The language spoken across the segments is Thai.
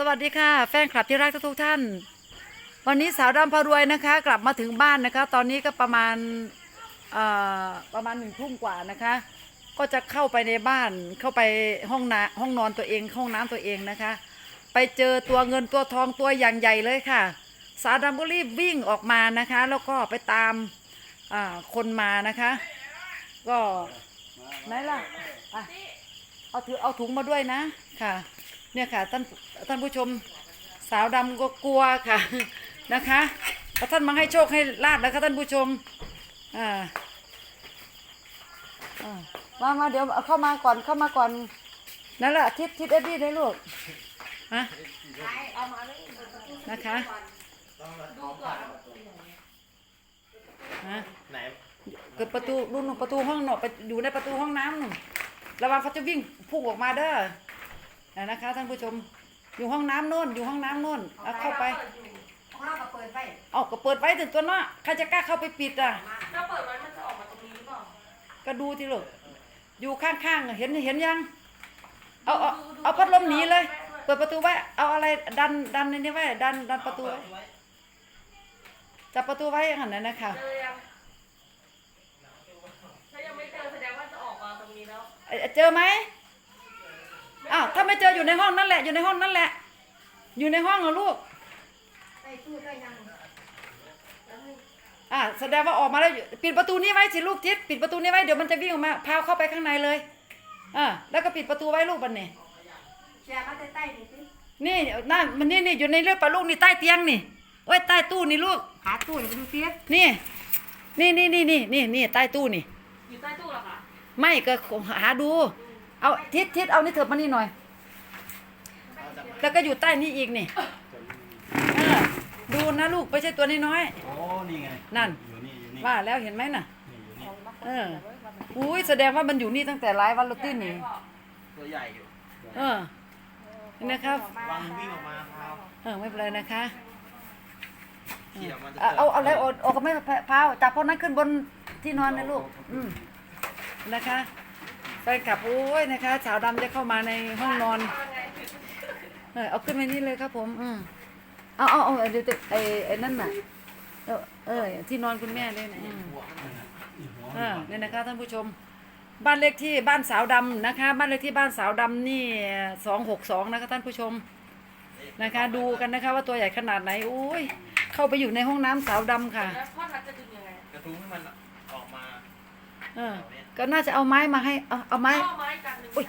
สวัสดีค่ะ แฟนคลับที่รักทุกท่าน วันนี้สาวดำพารวยนะคะ กลับมาถึงบ้านนะคะ ตอนนี้ก็ประมาณประมาณหนึ่งทุ่มกว่านะคะ ก็จะเข้าไปในบ้านเข้าไปห้องน้ำห้องนอนตัวเองห้องน้ำตัวเองนะคะ ไปเจอตัวเงินตัวทองตัวอย่างใหญ่เลยค่ะ สาวดำก็รีบวิ่งออกมานะคะ แล้วก็ไปตามคนมานะคะ ก็ไหนล่ะอะเอาถือเอาถุงมาด้วยนะค่ะ เนี่ยค่ะท่านท่านผู้ชมสาวดำก็กลัวค่ะนะคะแล้วท่านมาให้โชคให้ลาบนะคะท่านผู้ชมอ่าอ่ามามาเดี๋ยวเอาเข้ามาก่อนเข้ามาก่อนนั่นแหละทิศทิศเอ็ดดี้ได้ลูกฮะนะคะฮะไหนเกิดประตูรุ่นนประตูห้องเนาะไปอยู่ในประตูห้องน้ำหนึ่งระวังเขาจะวิ่งพุ่งออกมาเด้อ นะนะคะท่านผู้ชมอยู่ห้องน้ำโน่นอยู่ห้องน้ำโน่นเอาเข้าไปของเราก็เปิดไฟเอาก็เปิดไว้ถึงตัวเนาะใครจะกล้าเข้าไปปิดอะถ้าเปิดไว้มันจะออกมาตรงนี้หรือเปล่าก็ดูที่ลูกอยู่ข้างๆเห็นเห็นยัง เอาเอาเอาพัดลมหนีเลย เปิดประตูไว้ เอาอะไรดันดันในนี้ไว้ดันดันประตูไว้จับประตูไว้อย่างนั้นนะคะถ้ายังไม่เจอแสดงว่าจะออกมาตรงนี้แล้วเจอไหม อ้าวถ้าไม่เจออยู่ในห้องนั่นแหละ อยู่ในห้องนั่นแหละ อยู่ในห้องเหรอลูกใส่ตู้ใส่ยังอ่าแสดงว่าออกมาแล้วปิดประตูนี้ไว้สิลูกทิศปิดประตูนี้ไว้เดี๋ยวมันจะวิ่งออกมาพาเข้าไปข้างในเลยอ่าแล้วก็ปิดประตูไว้ลูกบันนี่แชร์มาใต้ใต้นี่สินี่นั่นมันนี่นี่อยู่ในเรื่องปลาลูกนี่ใต้เตียงนี่โอ้ยใต้ตู้นี่ลูกหาตู้นี่ไปดูสินี่นี่นี่นี่นี่นี่นี่ใต้ตู้นี่อยู่ใต้ตู้เหรอคะไม่ก็หาดู เอาทิศทิศเอานี่เถิบมานี่หน่อย แล้วก็อยู่ใต้นี่อีกนี่เออดูนะลูกไม่ใช่ตัวน้อยโอ้นี่ไงนั่น อยู่นี่อยู่นี่ๆว่าแล้วเห็นไหมน่ะ นี่อยู่นี่เอออุ้ยแสดงว่ามันอยู่นี่ตั้งแต่หลายวันแล้วที่นี่ตัวใหญ่อยู่เออนี่นะครับ วางวิ่งออกมาพาวเออไม่เป็นไรนะคะ เขี่ยมันจะเอาเอาเอาอะไรออกออกก็ไม่พาวจับพวกนั้นขึ้นบนที่นอนนะลูก อืมนะคะ แฟนคลับโอ้ยนะคะ สาวดำจะเข้ามาในห้องนอนเออเอาขึ้นไปนี่เลยครับ ผม อืมเอาเอาเอาเดี๋ยวจะไอ้ไอ้นั่นน่ะ เออเออที่นอนคุณแม่เลยนะอืมหัวมันน่ะนี่หัวเออเนี่ยนะคะท่านผู้ชม บ้านเลขที่บ้านสาวดำนะคะ บ้านเลขที่บ้านสาวดำนี่สองหกสองนะคะ ท่านผู้ชมนะคะ ดูกันนะคะ ว่าตัวใหญ่ขนาดไหนโอ้ยเข้าไปอยู่ในห้องน้ำสาวดำค่ะ แล้วพ่อทัดจะดึงยังไง กระทุ้งให้มันออกมา เออก็น่าจะเอาไม้มาให้เอาเอาไม้ เอาไม้กันหนึ่งอุ๊ย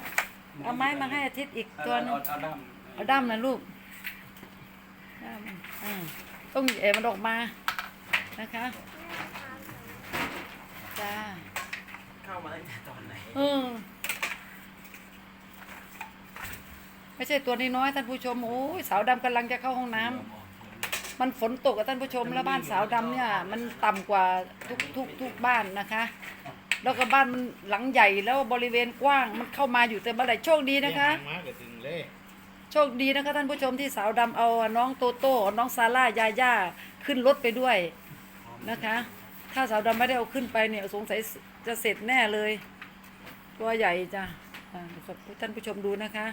เอาไม้มาให้อาทิตย์อีกตัวหนึงเอาเอาด้ามเอาด้ามนะลูกด้ามอ่าต้องเอ๋มันออกมานะคะจ้าเข้ามาตั้งแต่ตอนไหนเออไม่ใช่ตัวน้อยๆท่านผู้ชมโอ้ยสาวดำกำลังจะเข้าห้องน้ำ มันฝนตกอะท่านผู้ชมแล้วบ้านสาวดำเนี่ย มันต่ำกว่าทุกทุกทุกบ้านนะคะ แล้วก็บ้านมันหลังใหญ่แล้วบริเวณกว้างมันเข้ามาอยู่แต่เมื่อไหร่โชคดีนะคะมากกระตึงเลยโชคดีนะคะท่านผู้ชมที่สาวดำเอาน้องโตโต้น้องซาร่ายาย่าขึ้นรถไปด้วยนะคะ ถ้าสาวดำไม่ได้เอาขึ้นไปเนี่ยสงสัยจะเสร็จแน่เลย ตัวใหญ่จ้ะอ่าขอบคุณท่านผู้ชมดูนะคะ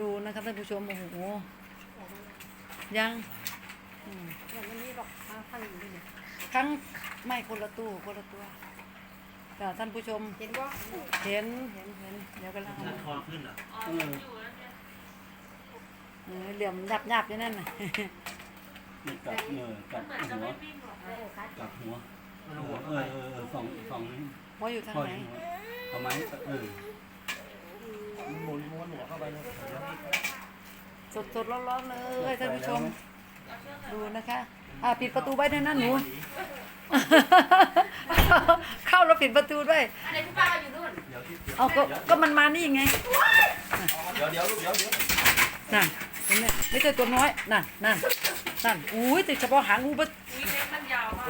ดูนะคะท่านผู้ชมโอ้โหยังอืมเนี่ยมันมีบอกมาฟังอยู่นี่ ครั้งไม่คนละตู้คนละตัวจ้ะท่านผู้ชมเห็นว่าเห็นเห็นเห็นเดี๋ยวกำลังเอานั่นมาคอขึ้นเหรออ๋ออยู่แล้วเนี่ยเออเหลี่ยมหยับหยับอยู่นั่นน่ะนี่กัดเออกัดเหมือนจะหัวไม่วิ่งหรอกเออคัดกัดหัวมันเอหัวอเอเข้าไปอเออเออสองสองหัวอยู่ทางข้อไหนหัวเอาไม้เออมันหมุนม้วนหัวเข้าไปเลยเดี๋ยวนี่สดสดๆร้อนๆเลยท่านผู้ชมดูนะคะ อ่าปิดประตูไว้ด้วยนะหนู เข้าแล้วปิดประตูด้วย อันไหนพี่ป้าอยู่นู่นเดี๋ยวที่เอาก็ก็มันมานี่ไงเดี๋ยวเดี๋ยวลูกเดี๋ยวเดี๋ยวนั่นเห็นไหมไม่ใช่ตัวน้อย นั่นนั่นนั่นอุ้ยติดเฉพาะหางงูปะวีเล็กมันยาวมาก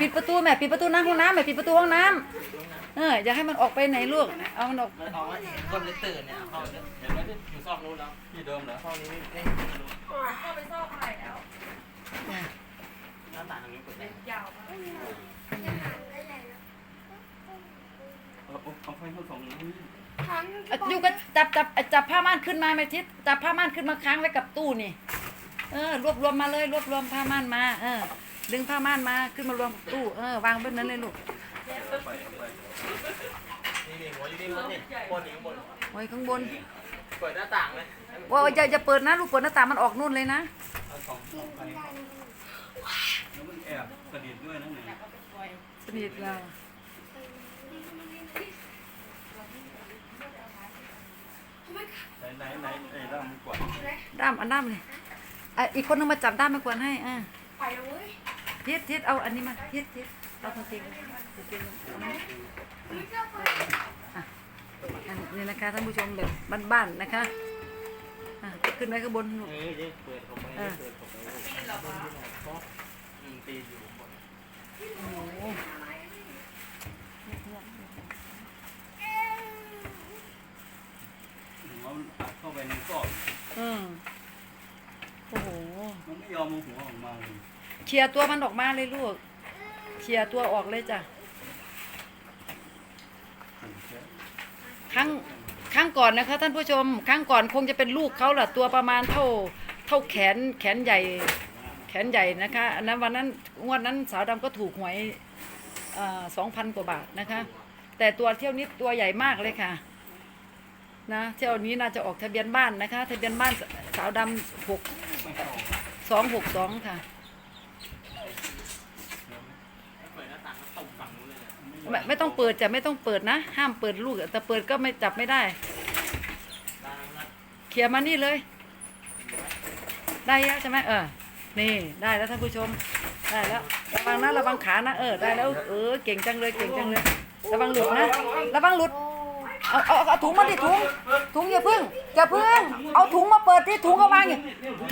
ปิดประตูแม่ปิดประตูน้ำห้องน้ำแม่ปิดประตูห้องน้ำเอออย่าให้มันออกไปไหนลูกเอามันออกเอาไว้คนเลยตื่นเนี่ยเอาเดี๋ยวเห็นไหมที่อยู่ซอกนู้นแล้วที่เดิมเหรอซอกนี้ไม่ไม่ไม่รู้เข้าไปซอกใหม่แล้วหน้าต่างทางนี้เปิดได้ยาวมากเอาเอาไฟเข้าสองนี้อะอยู่ก็จับจับจับผ้าม่านขึ้นมาไหมทิศจับผ้าม่านขึ้นมาค้างไว้กับตู้นี่ เออ รวบรวมมาเลย รวบรวมผ้าม่านมา เออ ดึงผ้าม่านมาขึ้นมารวมกับตู้เออวางไว้นั้นเลยลูกนี่นี่หัวอยู่นี่มันนี่บนอยู่ข้างบนไว้ข้างบนเปิดหน้าต่างเลยว่าอย่าอย่าเปิดนะลูกเปิดหน้าต่างมันออกนู่นเลยนะเอาสองสองไปแล้วมันแอบกระดิดด้วยนะเนี่ยสนิทเราไหนไหนไหนไอ้ร่างมันกวาดด้ามอันด้ามเลยอะอีกคนนึงมาจับด้ามไม่ควรให้อ่าไปเลย ทิศทิศเอาอันนี้มาทิศทิศเอากางเกงกางเกงเอามาอะอันนี้นะคะท่านผู้ชมแบบบ้านๆนะคะอะขึ้นไว้ข้างบนลูก เออเดี๋ยวเปิดเข้าไปเปิดเข้าไปปีนเหรอคะอืมตีอยู่ข้างบนโอ้โหหัวมันอัดเข้าไปในซอกอืมโอ้โห มันไม่ยอมเอาหัวออกมาเลย เคลียร์ตัวมันออกมาเลยลูก เคลียร์ตัวออกเลยจ้ะ ครั้งครั้งก่อนนะคะ ท่านผู้ชม ครั้งก่อนคงจะเป็นลูกเขาแหละตัวประมาณเท่าเท่าแขนแขนใหญ่ แขนใหญ่นะคะอันนั้นวันนั้นงวดนั้นสาวดำก็ถูกหวยสองพันกว่าบาทนะคะ แต่ตัวเที่ยวนี้ตัวใหญ่มากเลยค่ะนะเที่ยวนี้น่าจะออกทะเบียนบ้านนะคะ ทะเบียนบ้านสาวดำหกสองหกสองค่ะ เปิดหน้าต่างก็ตกฝั่งนู้นเลยเนี่ย ไม่ไม่ต้องเปิดจะไม่ต้องเปิดนะ ห้ามเปิดลูกแต่เปิดก็ไม่จับไม่ได้เคลียมานี่เลย ได้แล้วใช่ไหมเออ นี่ได้แล้วท่านผู้ชม ได้แล้ว ระวังนะระวังขานะเออได้แล้ว เออเก่งจังเลยเก่งจังเลย ระวังหลุดนะ ระวังหลุด เอาเอาเอาถุงมาดิถุง ถุงอย่าพึ่งอย่าพึ่ง เอาถุงมาเปิดที่ถุงก็วางอยู่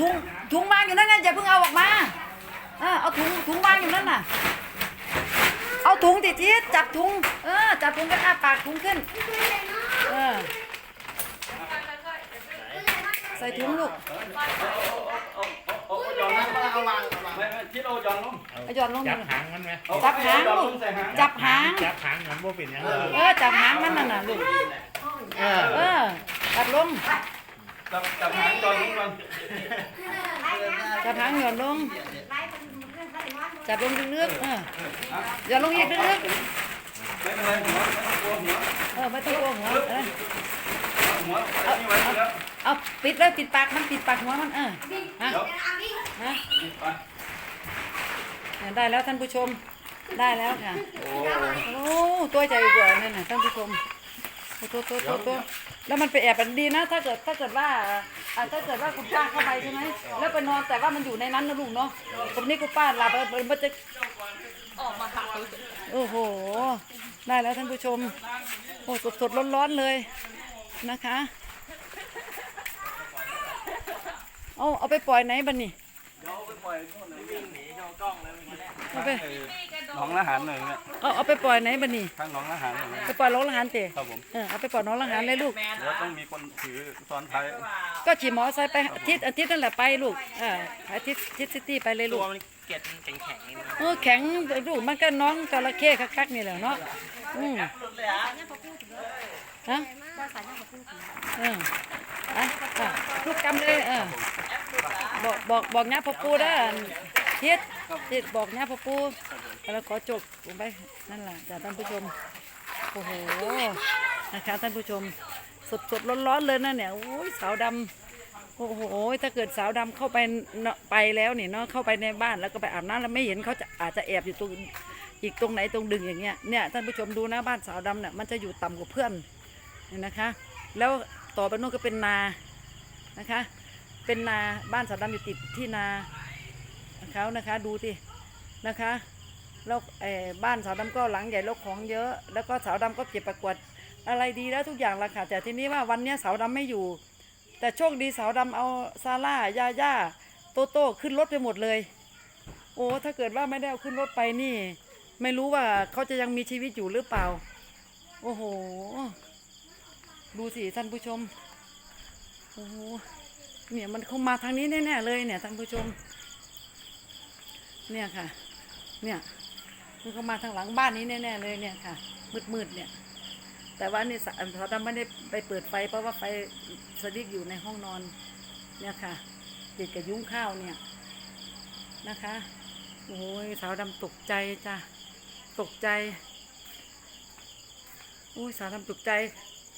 ถุงถุงวางอยู่นั่นไงอย่าพิ่งเอาออกมา เออเอาถุงถุงวางอยู่นั่นน่ะ เอาถุงติดทีจับถุง เออ จับถุงก็อ้าปากถุงขึ้น เออ ใส่ถุงลูกโอ้โอ้ยอมลงเอาวางไม่ไม่คิดเอายอมลงเอาหย่อนลงจับหางมันไหมจับหางลูกจับหาง จับหางเหมือนโบเป็นยังเลยเออ จับหางมันน่ะน่ะลูก เออ เออ จับลงจับจับหางยอมลงก่อนจับหางหย่อนลง จับลงลึกๆเออหย่อนลงอีกลึกไม่เป็นไรหัวไม่ต้องกลัวหัวๆเออไม่ต้องกลัวหัวเออหัวไอ้นี่ไว้แล้วเอาปิดเลยปิดปากมันปิดปากหัวมันเออฮะเดี๋ยวฮะไปเนี่ยได้แล้วท่านผู้ชมได้แล้วค่ะโอ้โอ้ตัวใหญ่กว่านั่นน่ะท่านผู้ชมตัวตัวตัวตัวตัวแล้วมันไปแอบมันดีนะ ถ้าเกิดถ้าเกิดว่า อ่าถ้าเกิดว่าคุณป้าเข้าไปใช่ไหมแล้วไปนอนแต่ว่ามันอยู่ในนั้นนะลูกเนาะตรงนี้คุณป้าหลับแล้วมันจะออกมาหาตัวโอ้โห ได้แล้วท่านผู้ชม โอ้สดสดร้อนร้อนๆเลยนะคะ เอาเอาไปปล่อยไหนบันนี่ เดี๋ยวไปปล่อยโน่นเลยวิ่งหนีเอาไปหนองละหารเลยเนี่ยเอาเอาไปปล่อยไหนบันนี่ข้างหนองละหารเลยไปปล่อยน้องละหานเตะครับผมเออเอาไปปล่อยน้องละหานเลยลูกเดี๋ยวต้องมีคนถือซ้อนท้ายก็ขี่มอไซค์ไปอาทิตย์อาทิตย์นั่นแหละไปลูกเอออาทิตย์อาทิตย์ซิตี้ไปเลยลูตัวกมันเกล็ดมันแข็งแข็งๆนี่นะเออแข็งลูกมันก็น้องจระเข้คักๆนี่แหละเนาะอืมฮะ ภาษาเนี่ยเขาพูดถึงเอออะอะลูกกำเลยเออบอกบอกบอกญาพ่อปูได้อทิศทิศบอกญาพ่อปูแล้วขอจบลงไปนั่นแหละจ้ะท่านผู้ชมโอ้โหนะคะท่านผู้ชมสดสดร้อนร้อนๆเลยนะเนี่ยโอ้ยสาวดำโอ้โหถ้าเกิดสาวดำเข้าไปเนาะไปแล้วเนี่ยเนาะเข้าไปในบ้านแล้วก็ไปอาบน้ำแล้วไม่เห็นเขาจะอาจจะแอบอยู่ตรงอีกตรงไหนตรงดึงอย่างเงี้ยเนี่ยท่านผู้ชมดูนะบ้านสาวดำเนี่ยมันจะอยู่ต่ำกว่าเพื่อน นะคะ แล้วต่อไปนู้นก็เป็นนานะคะ เป็นนาบ้านสาวดำอยู่ติดที่นาเขานะคะดูสินะคะแล้วบ้านสาวดำก็หลังใหญ่แล้วของเยอะ แล้วก็สาวดำก็เก็บประกวดอะไรดีแล้วทุกอย่างละค่ะแต่ทีนี้ว่าวันเนี้ยสาวดำไม่อยู่ แต่โชคดีสาวดำเอาซาร่ายาย่าโตโต้ขึ้นรถไปหมดเลย โอ้ถ้าเกิดว่าไม่ได้เอาขึ้นรถไปนี่ ไม่รู้ว่าเขาจะยังมีชีวิตอยู่หรือเปล่า โอ้โห ดูสิท่านผู้ชมโอ้โหเนี่ยมันเข้ามาทางนี้แน่ๆเลยเนี่ยท่านผู้ชม เนี่ยค่ะ เนี่ยมันเข้ามาทางหลังบ้านนี้แน่ๆเลยเนี่ยค่ะ มืดๆเนี่ย แต่ว่านี่สาวดำไม่ได้ไปเปิดไฟ เพราะว่าไฟสวิตช์อยู่ในห้องนอน เนี่ยค่ะติดกับยุ้งข้าวเนี่ยนะคะโอ้ยสาวดำตกใจจ้ะตกใจโอ้ยสาวดำตกใจ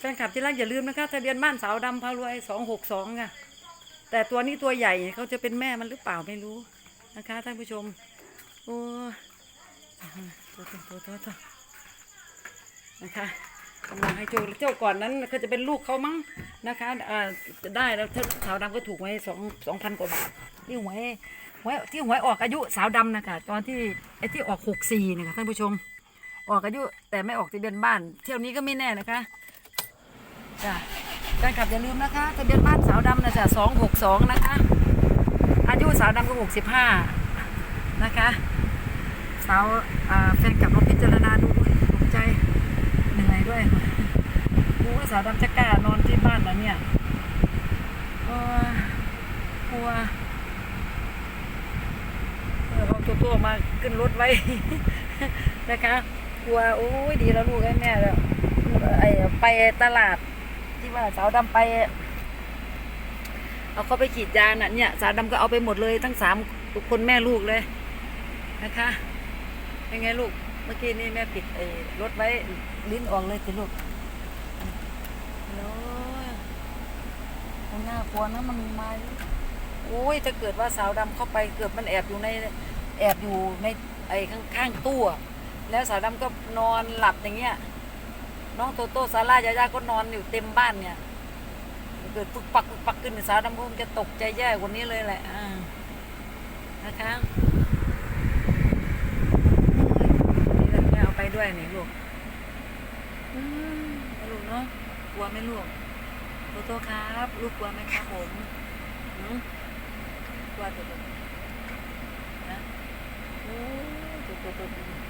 แฟนคลับที่รักอย่าลืมนะคะทะเบียนบ้านสาวดำพารวยสองหกสองค่ะแต่ตัวนี้ตัวใหญ่เขาจะเป็นแม่มันหรือเปล่าไม่รู้นะคะท่านผู้ชมโอ้ตัวตัวตัวตัวตัวนะคะกำลังให้โจเจ้าก่อนนั้นเขาจะเป็นลูกเขามั้งนะคะอ่าจะได้แล้วสาวดำก็ถูกไว้สองสองพันกว่าบาทที่หวยหวยที่หวยออกอายุสาวดำนะคะตอนที่ไอ้ที่ออกหกสี่นี่ยค่ะท่านผู้ชม ออกอายุแต่ไม่ออกทะเบียนบ้าน เที่ยวนี้ก็ไม่แน่นะคะ จ้ะแฟนคลับอย่าลืมนะคะทะเบียนบ้านสาวดำนะจ๊ะสองหกสองนะคะ อายุสาวดำก็หกสิบห้านะคะสาวแฟนคลับลองพิจารณาดูด้วยตกใจเหนื่อยด้วยโอ้ยสาวดำจะกล้านอนที่บ้านแล้วเนี่ยโอ้ยกลัวเออเอาตัวตัวมาขึ้นรถไว้นะคะกลัวโอ้ยดีแล้วลูกไอ้แม่แล้วไอ้ไปตลาด ที่ว่าสาวดำไป เอาเขาไปขีดยาน่ะเนี่ยสาวดำก็เอาไปหมดเลยทั้งสามคนแม่ลูกเลยนะคะยังไงลูกเมื่อกี้นี่แม่ปิดไอ้รถไว้ลิ้นออกเลยสิลูกโอ้ยมันน่ากลัวนะมันมาโอ้ยถ้าเกิดว่าสาวดำเข้าไปเกิดมันแอบอยู่ในแอบอยู่ในไอ้ข้างๆตู้อะแล้วสาวดำก็นอนหลับอย่างเงี้ย น้องโตโต้ซาร่ายาย่าก็นอนอยู่เต็มบ้านเนี่ย เกิดปุกปักปุกปักขึ้นสาวดำคงจะตกใจแย่กว่านี้เลยแหละนะคะนี่แหละแม่เอาไปด้วยนี่ลูกลูกเนาะกลัวไหมลูกโตโตครับ ลูกกลัวไหมครับผมหืมกลัวตัวตัวนะโอ้ยตัวตัวตัว